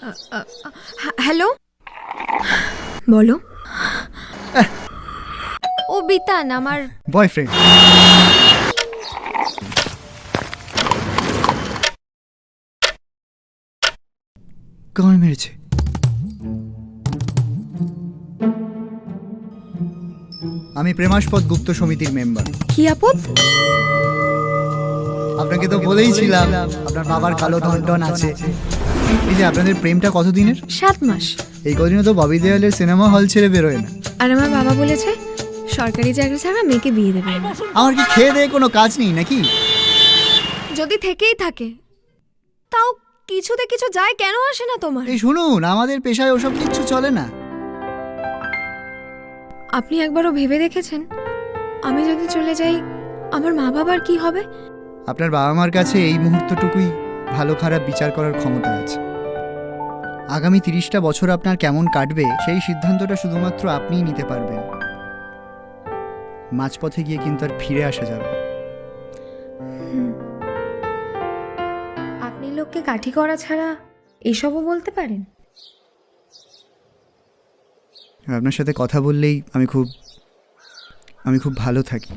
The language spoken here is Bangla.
হ্যাঁ, হ্যালো? বলো। ও বিতান আমার বয়ফ্রেন্ড কার মেরেছে? আমি প্রেমাস্পদ গুপ্ত সমিতির মেম্বার কি আপদ? আপনাকে তো বলেই ছিলাম আপনার বাবার কালো ধন আছে। এই যে আপনাদের প্রেমটা কতদিনের? সাত মাস। এই কদিনে তো ববি দেওয়ালের সিনেমা হল ছেড়ে বেরোয় না। আর আমার বাবা বলেছে সরকারি চাকরি ছাড়া মেয়েকে বিয়ে দেবে। না। আমার কি খেয়ে দেয়ে কোনো কাজ নেই নাকি? যদি থেকেই থাকে তাও কিছুতে কিছু যায় কেন আসে না তোমার? এই শুনুন আমাদের পেশায় ওসব কিচ্ছু চলে না। আপনি একবারও ভেবে দেখেছেন? আমি যদি চলে যাই আমার মা বাবার কি হবে? আপনার বাবা মার কাছে এই মুহূর্তটুকুই ভালো খারাপ বিচার করার ক্ষমতা আছে। আগামী তিরিশটা বছর আপনার কেমন কাটবে সেই সিদ্ধান্তটা শুধুমাত্র আপনিই নিতে পারবেন। মাঝপথে গিয়ে কিন্তু আর ফিরে আসা যাবে আপনি লোককে কাঠি করা ছাড়া এসবও বলতে পারেন? আর আপনার সাথে কথা বললেই আমি খুব আমি খুব ভালো থাকি।